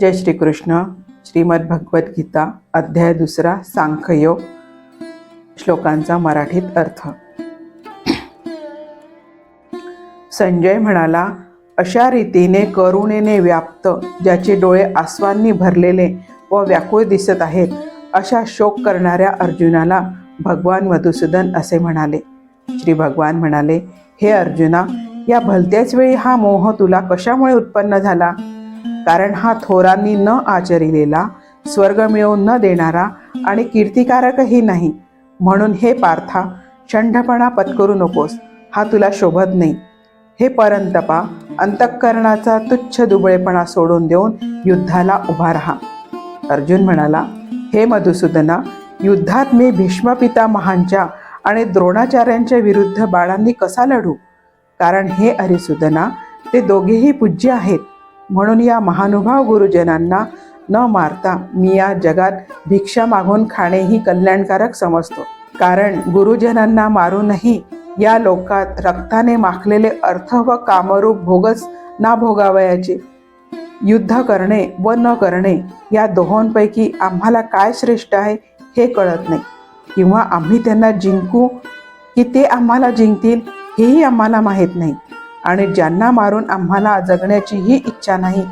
जय श्रीकृष्ण श्रीमद भगवद्गीता अध्याय दुसरा सांख्ययोग श्लोकांचा मराठीत अर्थ. संजय म्हणाला अशा रीतीने करुणेने व्याप्त ज्याचे डोळे आस्वांनी भरलेले व व्याकुळ दिसत आहेत अशा शोक करणाऱ्या अर्जुनाला भगवान मधुसूदन असे म्हणाले. श्री भगवान म्हणाले हे अर्जुना या भलत्याच वेळी हा मोह तुला कशामुळे उत्पन्न झाला? कारण हा थोरांनी न आचरिलेला स्वर्ग मिळवून न देणारा आणि कीर्तिकारकही नाही. म्हणून हे पार्था छंडपणा पत्करू नकोस हा तुला शोभत नाही. हे परंतपा अंतःकरणाचा तुच्छ दुबळेपणा सोडून देऊन युद्धाला उभा राहा. अर्जुन म्हणाला हे मधुसूदना युद्धात मी भीष्म पितामहांच्या आणि द्रोणाचार्यांच्या विरुद्ध बाळांनी कसा लढू? कारण हे अरिसुदना ते दोघेही पूज्य आहेत. म्हणून या महानुभाव गुरुजनांना न मारता मी या जगात भिक्षा मागून खाणेही कल्याणकारक समजतो. कारण गुरुजनांना मारूनही या लोकात रक्ताने माखलेले अर्थ व कामरूप भोगच ना भोगावयाचे. युद्ध करणे व न करणे या दोहोंपैकी आम्हाला काय श्रेष्ठ आहे हे कळत नाही. किंवा आम्ही त्यांना जिंकू की ते आम्हाला जिंकतील हेही आम्हाला माहीत नाही. आणि ज्यांना मारून आम्हाला जगण्याचीही इच्छा नाही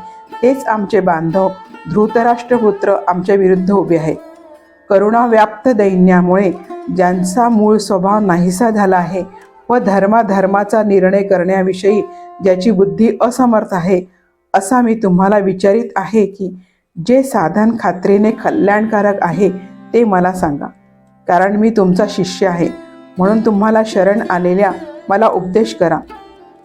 तेच आमचे बांधव धृतराष्ट्रपुत्र आमच्या विरुद्ध उभे आहेत. करुणाव्याप्त दैन्यामुळे ज्यांचा मूळ स्वभाव नाहीसा झाला आहे व धर्माधर्माचा निर्णय करण्याविषयी ज्याची बुद्धी असमर्थ आहे असा मी तुम्हाला विचारित आहे की जे साधन खात्रीने कल्याणकारक आहे ते मला सांगा. कारण मी तुमचा शिष्य आहे म्हणून तुम्हाला शरण आलेल्या मला उपदेश करा.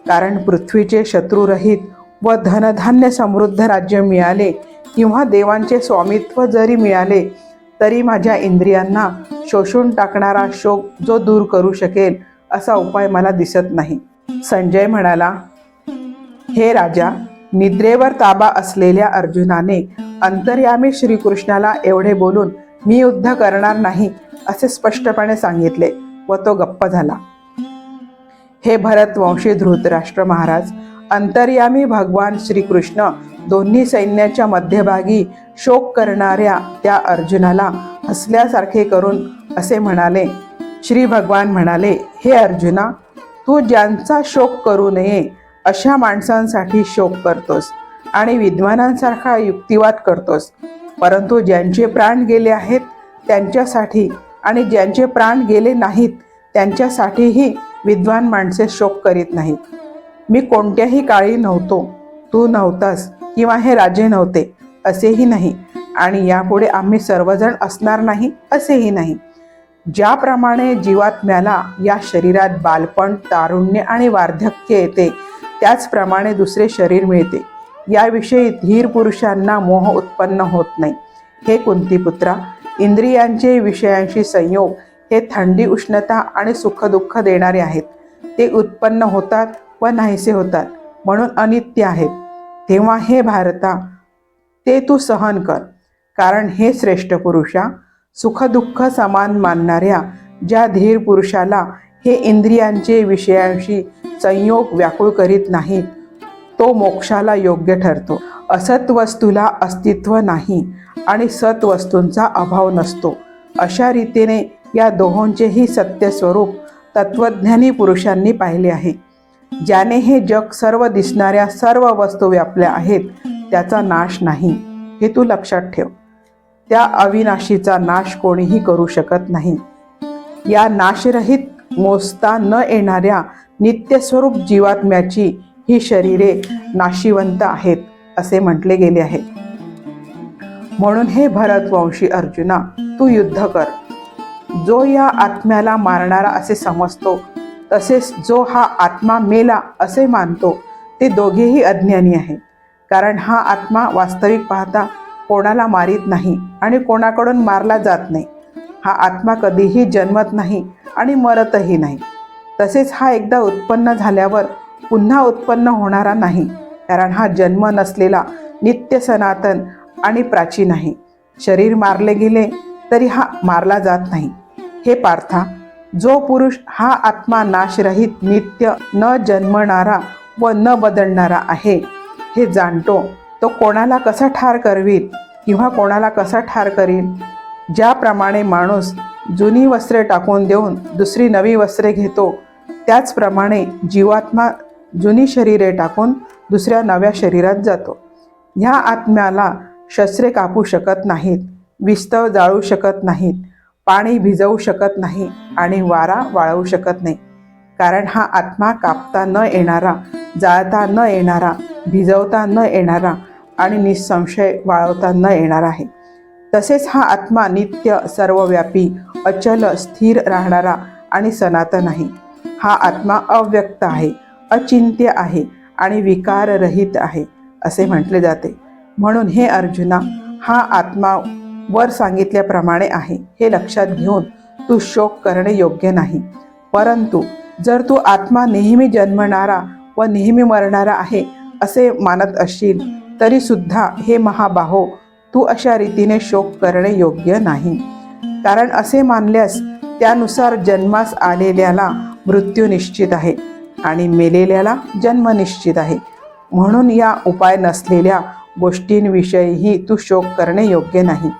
कारण पृथ्वीचे शत्रुरहित व धनधान्य समृद्ध राज्य मिळाले. किंवा देवांचे स्वामित्व जरी मिळाले तरी माझ्या इंद्रियांना शोषून टाकणारा शोक जो दूर करू शकेल असा उपाय मला दिसत नाही. संजय म्हणाला हे राजा निद्रेवर ताबा असलेल्या अर्जुनाने अंतर्यामी श्रीकृष्णाला एवढे बोलून मी युद्ध करणार नाही असे स्पष्टपणे सांगितले व तो गप्प झाला. हे भरतवंशी धृतराष्ट्र महाराज. अंतर्यामी भगवान श्रीकृष्ण दोन्ही सैन्याच्या मध्यभागी शोक करणाऱ्या त्या अर्जुनाला हसल्यासारखे करून असे म्हणाले श्री भगवान म्हणाले हे अर्जुना तू ज्यांचा शोक करू नये अशा माणसांसाठी शोक करतोस आणि विद्वानांसारखा युक्तिवाद करतोस. परंतु ज्यांचे प्राण गेले आहेत त्यांच्यासाठी आणि ज्यांचे प्राण गेले नाहीत त्यांच्यासाठीही विद्वान माणसे शोक करीत नाहीत. मी कोणत्याही काळी नव्हतो. तू नव्हतास किंवा हे राजे नव्हते असेही नाही. आणि यापुढे आम्ही सर्वजण असणार नाही असेही नाही. ज्याप्रमाणे जीवात्म्याला या शरीरात बालपण तारुण्य आणि वार्धक्य येते त्याचप्रमाणे दुसरे शरीर मिळते. याविषयी धीर पुरुषांना मोह उत्पन्न होत नाही. हे कुंतीपुत्रा इंद्रियांचे विषयांशी संयोग हे थंडी उष्णता आणि सुखदुःख देणारे आहेत. ते उत्पन्न होतात व नाहीसे होतात म्हणून अनित्य आहेत तेव्हा हे भारता ते तू सहन कर कारण हे श्रेष्ठ पुरुषा सुखदुःख समान मानणाऱ्या ज्या धीर पुरुषाला हे इंद्रियांचे विषयांशी संयोग व्याकुळ करीत नाहीत तो मोक्षाला योग्य ठरतो. असत वस्तूला अस्तित्व नाही आणि सत वस्तूंचा अभाव नसतो. अशा रीतीने या दोहोंचेही सत्य स्वरूप तत्वज्ञानी पुरुषांनी पाहिले आहे. ज्याने हे जग सर्व दिसणाऱ्या सर्व वस्तू व्यापल्या आहेत त्याचा नाश नाही हे तू लक्षात ठेव. त्या अविनाशीचा नाश कोणीही करू शकत नाही. या नाशरहित मोजता न येणाऱ्या नित्यस्वरूप जीवात्म्याची ही शरीरे नाशिवंत आहेत असे म्हटले गेले आहे. म्हणून हे भरतवंशी अर्जुना तू युद्ध कर. जो या आत्म्याला मारणारा असे समजतो तसेच जो हा आत्मा मेला असे मानतो ते दोघेही अज्ञानी आहेत. कारण हा आत्मा वास्तविक पाहता कोणाला मारीत नाही आणि कोणाकडून मारला जात नाही. हा आत्मा कधीही जन्मत नाही आणि मरतही नाही. तसेच हा एकदा उत्पन्न झाल्यावर पुन्हा उत्पन्न होणारा नाही कारण हा जन्म नसलेला नित्य सनातन आणि प्राचीन आहे. शरीर मारले गेले तरी हा मारला जात नाही. हे पार्था जो पुरुष हा आत्मा नाशरहित नित्य न जन्मणारा व न बदलणारा आहे हे जाणतो तो कोणाला कसा ठार करवील किंवा कोणाला कसा ठार करील ज्याप्रमाणे माणूस जुनी वस्त्रे टाकून देऊन दुसरी नवी वस्त्रे घेतो त्याचप्रमाणे जीवात्मा जुनी शरीरे टाकून दुसऱ्या नव्या शरीरात जातो. ह्या आत्म्याला शस्त्रे कापू शकत नाहीत विस्तव जाळू शकत नाहीत पाणी भिजवू शकत नाही आणि वारा वाळवू शकत नाही. कारण हा आत्मा कापता न येणारा जाळता न येणारा भिजवता न येणारा आणि निसंशय वाळवता न येणार आहे. तसेच हा आत्मा नित्य सर्वव्यापी अचल स्थिर राहणारा आणि सनातन आहे. हा आत्मा अव्यक्त आहे अचिंत्य आहे आणि विकाररहित आहे असे म्हटले जाते. म्हणून हे अर्जुना हा आत्मा वर सांगितल्याप्रमाणे आहे. हे लक्षात घेऊन तू शोक करणे योग्य नाही. परंतु जर तू आत्मा नेहमी जन्मणारा व नेहमी मरणारा आहे असे मानत असशील तरीसुद्धा हे महाबाहो तू अशा रीतीने शोक करणे योग्य नाही. कारण असे मानल्यास त्यानुसार जन्मास आलेल्याला मृत्यू निश्चित आहे आणि मेलेल्याला जन्म निश्चित आहे. म्हणून या उपाय नसलेल्या गोष्टींविषयीही तू शोक करणे योग्य नाही.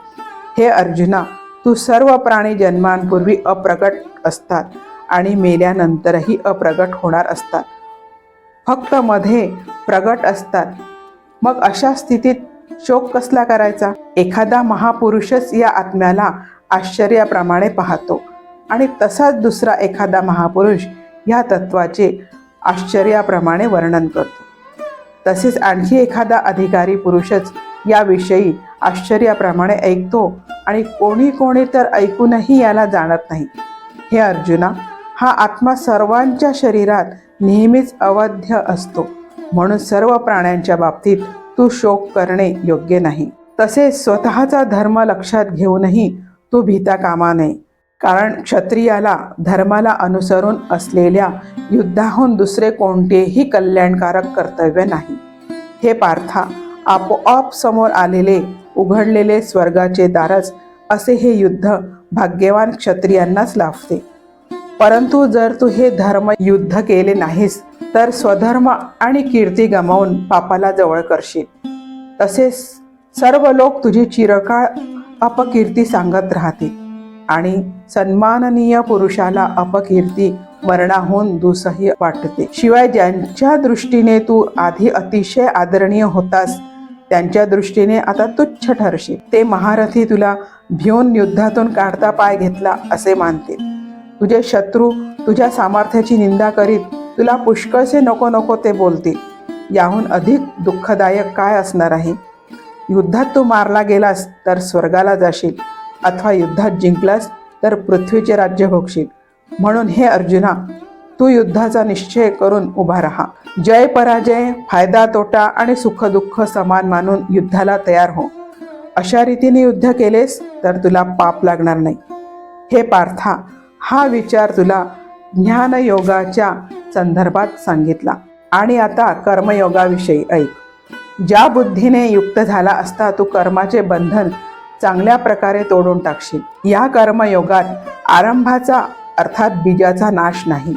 हे अर्जुना तू सर्व प्राणी जन्मांपूर्वी अप्रगट असतात आणि मेल्यानंतरही अप्रगट होणार असतात. फक्त मध्ये प्रगट असतात. मग अशा स्थितीत शोक कसला करायचा? एखादा महापुरुषच या आत्म्याला आश्चर्याप्रमाणे पाहतो आणि तसाच दुसरा एखादा महापुरुष या तत्वाचे आश्चर्याप्रमाणे वर्णन करतो. तसेच आणखी एखादा अधिकारी पुरुषच याविषयी आश्चर्याप्रमाणे ऐकतो आणि कोणी कोणी तर ऐकूनही याला जाणत नाही. हे अर्जुना हा आत्मा सर्वांच्या शरीरात नेहमीच अवध्य असतो. म्हणून सर्व प्राण्यांच्या बाबतीत तू शोक करणे योग्य नाही. तसेच स्वतःचा धर्म लक्षात घेऊनही तू भीता कामा नये कारण क्षत्रियाला धर्माला अनुसरून असलेल्या युद्धाहून दुसरे कोणतेही कल्याणकारक कर्तव्य नाही. हे पार्था आपोआप समोर आलेले उघडलेले स्वर्गाचे दारच असे हे युद्ध भाग्यवान क्षत्रियांनाच लाभते. परंतु जर तू हे धर्म युद्ध केले नाहीस तर स्वधर्म आणि कीर्ती गमावून पापाला जवळ करशील. तसेच सर्व लोक तुझी चिरकाळ अपकीर्ती सांगत राहतील आणि सन्माननीय पुरुषाला अपकीर्ती मरणाहून दुसही वाटते. शिवाय ज्यांच्या दृष्टीने तू आधी अतिशय आदरणीय होतास त्यांच्या दृष्टीने आता तुच्छ ठरशील. ते महारथी तुला भिवून युद्धातून काढता पाय घेतला असे मानतील. तुझे शत्रू तुझ्या सामर्थ्याची निंदा करीत तुला पुष्कळसे नको नको ते बोलतील. याहून अधिक दुःखदायक काय असणार आहे? युद्धात तू मारला गेलास तर स्वर्गाला जाशील अथवा युद्धात जिंकलास तर पृथ्वीचे राज्य भोगशील. म्हणून हे अर्जुना तू युद्धाचा निश्चय करून उभा राहा. जय पराजय फायदा तोटा आणि सुखदुःख समान मानून युद्धाला तयार हो. अशा रीतीने युद्ध केलेस तर तुला पाप लागणार नाही. हे पार्था हा विचार तुला ज्ञानयोगाच्या संदर्भात सांगितला. आणि आता कर्मयोगाविषयी ऐक. ज्या बुद्धीने युक्त झाला असता तू कर्माचे बंधन चांगल्या प्रकारे तोडून टाकशील. या कर्मयोगात आरंभाचा अर्थात बीजाचा नाश नाही.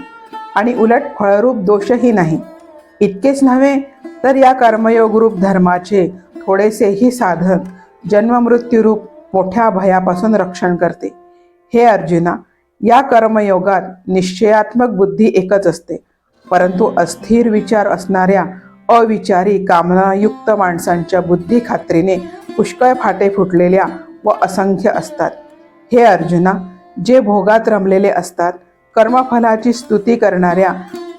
आणि उलट फळरूप दोषही नाही. इतकेच नव्हे तर या कर्मयोगरूप धर्माचे थोडेसेही साधन जन्ममृत्यूरूप मोठ्या भयापासून रक्षण करते. हे अर्जुना या कर्मयोगात निश्चयात्मक बुद्धी एकच असते परंतु अस्थिर विचार असणाऱ्या अविचारी कामनायुक्त माणसांच्या बुद्धी खात्रीने पुष्कळ फाटे फुटलेल्या व असंख्य असतात. हे अर्जुना जे भोगात रमलेले असतात कर्मफलाची स्तुती करणाऱ्या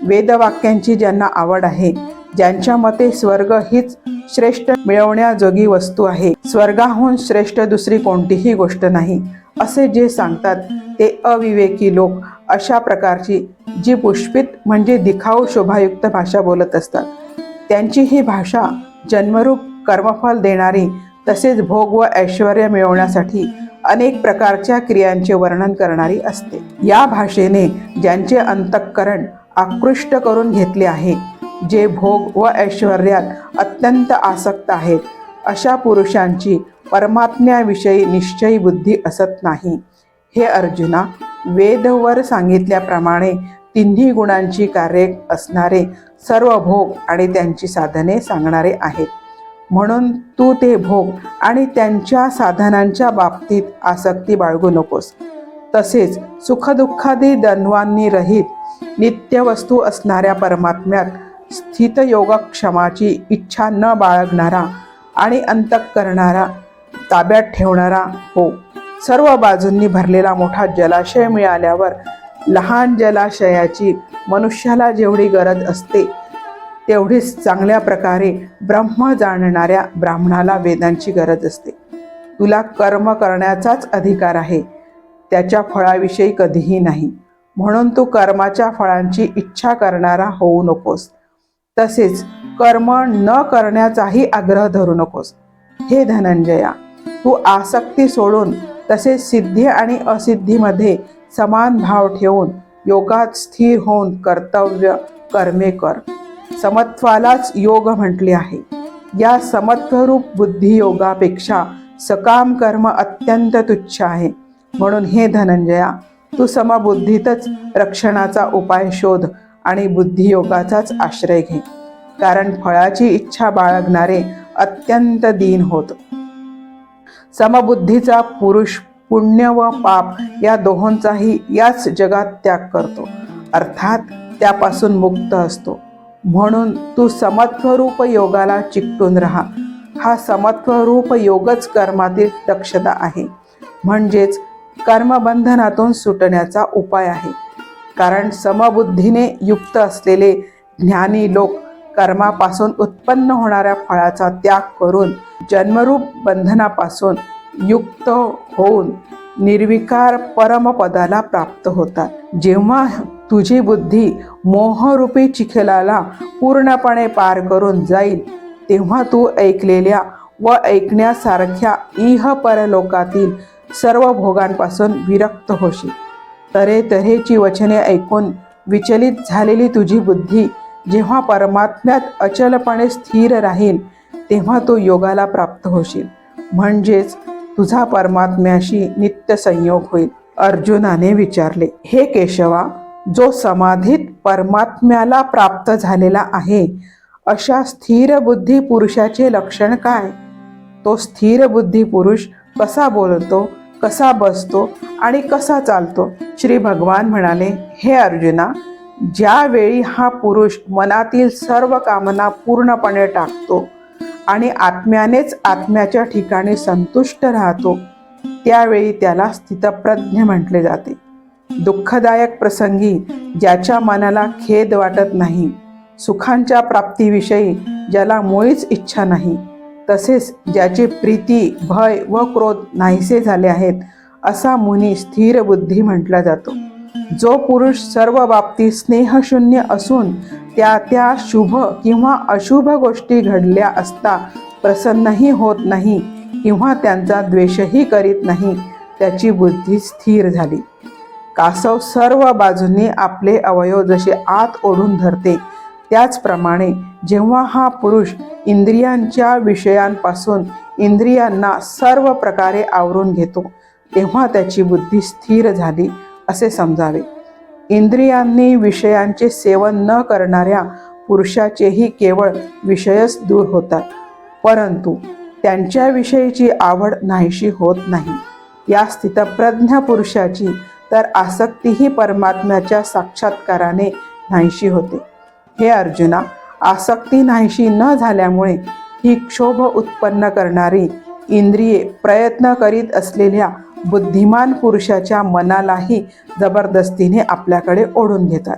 वेदवाक्यांची ज्यांना आवड आहे ज्यांच्या मते स्वर्ग हीच श्रेष्ठ मिळवण्याजोगी वस्तू आहे. स्वर्गाहून श्रेष्ठ दुसरी कोणतीही गोष्ट नाही असे जे सांगतात ते अविवेकी लोक अशा प्रकारची जी पुष्पित म्हणजे दिखाऊ शोभायुक्त भाषा बोलत असतात. त्यांची ही भाषा जन्मरूप कर्मफल देणारी तसेच भोग व ऐश्वर मिळवण्यासाठी अनेक प्रकारच्या क्रियांचे वर्णन करणारी असते. या भाषेने ज्यांचे अंतःकरण आकृष्ट करून घेतले आहे जे भोग व ऐश्वर्यात अत्यंत आसक्त आहेत अशा पुरुषांची परमात्म्याविषयी निश्चयी बुद्धी असत नाही. हे अर्जुना वेदवर सांगितल्याप्रमाणे तिन्ही गुणांची कार्ये असणारे सर्व भोग आणि त्यांची साधने सांगणारे आहेत. म्हणून तू ते भोग आणि त्यांच्या साधनांच्या बाबतीत आसक्ती बाळगू नकोस. तसेच सुखदुःखादी दन्वांनी रहित नित्यवस्तू असणाऱ्या परमात्म्यात स्थित योगक्षमाची इच्छा न बाळगणारा आणि अंतक करणारा ताब्यात ठेवणारा हो. सर्व बाजूंनी भरलेला मोठा जलाशय मिळाल्यावर लहान जलाशयाची मनुष्याला जेवढी गरज असते तेवढीच चांगल्या प्रकारे ब्रह्म जाणणाऱ्या ब्राह्मणाला वेदांची गरज असते. तुला कर्म करण्याचाच अधिकार आहे. त्याच्या फळाविषयी कधीही नाही. म्हणून तू कर्माच्या फळांची इच्छा करणारा होऊ नकोस. तसेच कर्म न करण्याचाही आग्रह धरू नकोस. हे धनंजया तू आसक्ती सोडून तसेच सिद्धी आणि असिद्धीमध्ये समान भाव ठेवून योगात स्थिर होऊन कर्तव्य कर्मे कर. समत्वालाच योग म्हटले आहे. या समत्वरूप बुद्धियोगापेक्षा सकाम कर्म अत्यंत तुच्छ आहे. म्हणून हे धनंजया तू समबुद्धीतच रक्षणाचा उपाय शोध आणि बुद्धियोगाचाच आश्रय घे. कारण फळाची इच्छा बाळगणारे अत्यंत दीन होत. समबुद्धीचा पुरुष पुण्य व पाप या दोहोंचाही याच जगात त्याग करतो. अर्थात त्यापासून मुक्त असतो. म्हणून तू समत्वरूप योगाला चिकटून राहा. हा समत्वरूप योगच कर्मातील दक्षता आहे. म्हणजेच कर्मबंधनातून सुटण्याचा उपाय आहे. कारण समबुद्धीने युक्त असलेले ज्ञानी लोक कर्मापासून उत्पन्न होणाऱ्या फळाचा त्याग करून जन्मरूप बंधनापासून युक्त होऊन निर्विकार परमपदाला प्राप्त होतात. जेव्हा तुझी बुद्धी मोहरूपी चिखलाला पूर्णपणे पार करून जाईल. तेव्हा तू ऐकलेल्या व ऐकण्यासारख्या इह परलोकातील सर्व भोगांपासून विरक्त होशील. तरे तऱ्हेची वचने ऐकून विचलित झालेली तुझी बुद्धी जेव्हा परमात्म्यात अचलपणे स्थिर राहील तेव्हा तो योगाला प्राप्त होशील. म्हणजेच तुझा परमात्म्याशी नित्य संयोग होईल. अर्जुनाने विचारले हे केशवा जो समाधीत परमात्म्याला प्राप्त झालेला आहे अशा स्थिर बुद्धी पुरुषाचे लक्षण काय? तो स्थिर बुद्धी पुरुष कसा बोलतो कसा बसतो आणि कसा चालतो? श्री भगवान म्हणाले हे अर्जुना ज्यावेळी हा पुरुष मनातील सर्व कामना पूर्णपणे टाकतो आणि आत्म्यानेच आत्म्याच्या ठिकाणी संतुष्ट राहतो त्यावेळी त्याला स्थितप्रज्ञ म्हटले जाते. दुःखदायक प्रसंगी ज्याच्या मनाला खेद वाटत नाही सुखांच्या प्राप्तीविषयी ज्याला मुळीच इच्छा नाही तसेच ज्याची प्रीती भय व क्रोध नाहीसे झाले आहेत असा मुनी स्थिर बुद्धी म्हटला जातो. जो पुरुष सर्व बाबतीत स्नेहशून्य असून त्या त्या शुभ किंवा अशुभ गोष्टी घडल्या असता प्रसन्नही होत नाही किंवा त्यांचा द्वेषही करीत नाही त्याची बुद्धी स्थिर झाली. कासव सर्व बाजूंनी आपले अवयव जसे आत ओढून धरते. त्याचप्रमाणे जेव्हा हा पुरुष इंद्रियांच्या विषयांपासून इंद्रियांना सर्व प्रकारे आवरून घेतो तेव्हा त्याची बुद्धी स्थिर झाली असे समजावे. इंद्रियांनी विषयांचे सेवन न करणाऱ्या पुरुषाचेही केवळ विषयच दूर होतात परंतु त्यांच्याविषयीची आवड नाहीशी होत नाही. या स्थितप्रज्ञ पुरुषाची तर आसक्तीही परमात्म्याच्या साक्षात्काराने नाहीशी होते. हे अर्जुना आसक्ती नाहीशी न झाल्यामुळे ही क्षोभ उत्पन्न करणारी इंद्रिये प्रयत्न करीत असलेल्या बुद्धिमान पुरुषाच्या मनालाही जबरदस्तीने आपल्याकडे ओढून घेतात.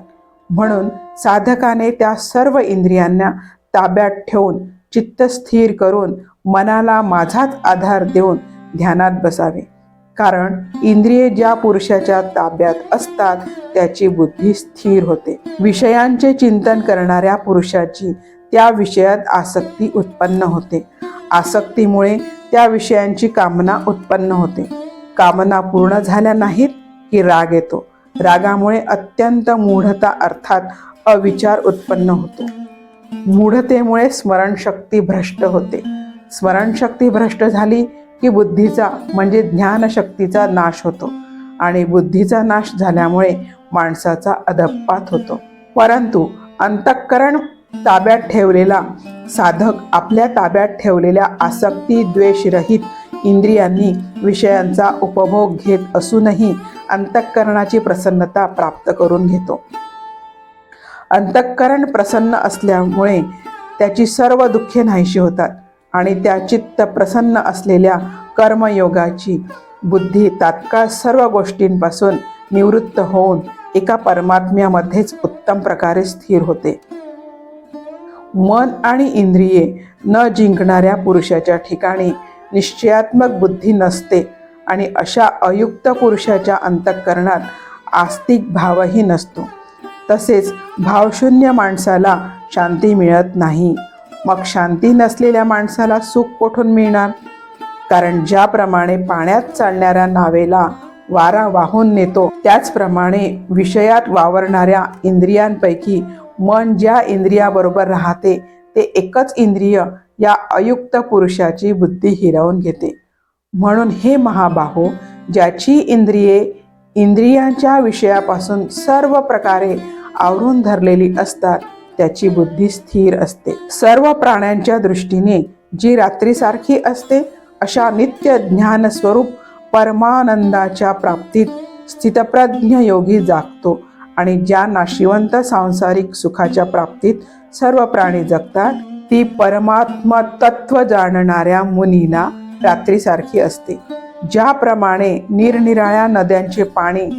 म्हणून साधकाने त्या सर्व इंद्रियांना ताब्यात ठेवून चित्त स्थिर करून मनाला माझाच आधार देऊन ध्यानात बसावे. कारण इंद्रिये ज्या पुरुषाच्या ताब्यात असतात त्याची बुद्धी स्थिर होते. विषयांचे चिंतन करणाऱ्या पुरुषाची त्या विषयात आसक्ती उत्पन्न होते. आसक्तीमुळे त्या विषयांची कामना उत्पन्न होते. कामना पूर्ण झाल्या नाहीत की राग येतो. रागामुळे अत्यंत मूढता अर्थात अविचार उत्पन्न होतो. मूढतेमुळे स्मरणशक्ती भ्रष्ट होते. स्मरणशक्ती भ्रष्ट झाली की बुद्धीचा म्हणजे ज्ञानशक्तीचा नाश होतो. आणि बुद्धीचा नाश झाल्यामुळे माणसाचा अधपात होतो. परंतु अंतःकरण ताब्यात ठेवलेला साधक आपल्या ताब्यात ठेवलेल्या आसक्ती द्वेषरहित इंद्रियांनी विषयांचा उपभोग घेत असूनही अंतःकरणाची प्रसन्नता प्राप्त करून घेतो. अंतःकरण प्रसन्न असल्यामुळे त्याची सर्व दुःखे नाहीशी होतात. आणि त्या चित्त प्रसन्न असलेल्या कर्मयोगाची बुद्धी तात्काळ सर्व गोष्टींपासून निवृत्त होऊन एका परमात्म्यामध्येच उत्तम प्रकारे स्थिर होते. मन आणि इंद्रिये न जिंकणाऱ्या पुरुषाच्या ठिकाणी निश्चयात्मक बुद्धी नसते आणि अशा अयुक्त पुरुषाच्या अंतःकरणात आस्तिक भावही नसतो. तसेच भावशून्य माणसाला शांती मिळत नाही. मग शांती नसलेल्या माणसाला सुख कोठून मिळणार? कारण ज्याप्रमाणे पाण्यात चालणाऱ्या नावेला वारा वाहून नेतो त्याचप्रमाणे विषयात वावरणाऱ्या इंद्रियांपैकी मन ज्या इंद्रियाबरोबर राहते ते एकच इंद्रिय या अयुक्त पुरुषाची बुद्धी हिरावून घेते. म्हणून हे महाबाहो ज्याची इंद्रिये इंद्रियांच्या विषयापासून सर्व प्रकारे आवरून धरलेली असतात त्याची बुद्धी स्थिर असते. सर्व प्राण्यांच्या दृष्टीने जी रात्रीसारखी असते अशा नित्य ज्ञान स्वरूप परमानंदाच्या प्राप्तीत स्थितप्रज्ञ योगी जागतो आणि ज्या नाशिवंत सांसारिक सुखाच्या प्राप्तीत सर्व प्राणी जगतात ती परमात्मा तत्व जाणणाऱ्या मुनीला रात्रीसारखी असते. ज्याप्रमाणे निरनिराळ्या नद्यांचे पाणी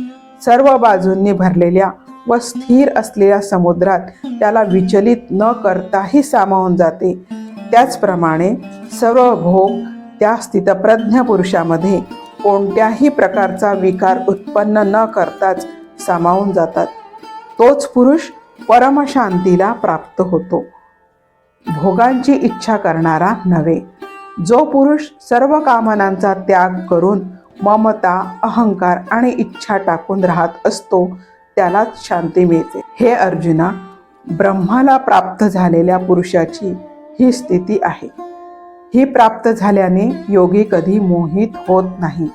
सर्व बाजूंनी भरलेल्या व स्थिर असलेल्या समुद्रात त्याला विचलित न करताही सामावून जाते. त्याचप्रमाणे सर्व भोग त्या स्थितप्रज्ञ पुरुषामध्ये कोणत्याही प्रकारचा विकार उत्पन्न न करताच सामावून जातात. तोच पुरुष परमशांतीला प्राप्त होतो. भोगांची इच्छा करणारा नव्हे. जो पुरुष सर्व कामनांचा त्याग करून ममता अहंकार आणि इच्छा टाकून राहत असतो त्यालाच शांती मिळते. हे अर्जुना ब्रह्माला प्राप्त झालेल्या पुरुषाची ही स्थिती आहे. ही प्राप्त झाल्याने योगी कधी मोहित होत नाही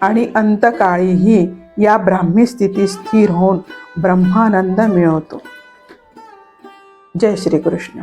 आणि अंतकाळीही या ब्राह्मी स्थिती स्थिर होऊन ब्रह्मानंद मिळवतो. जय श्रीकृष्ण.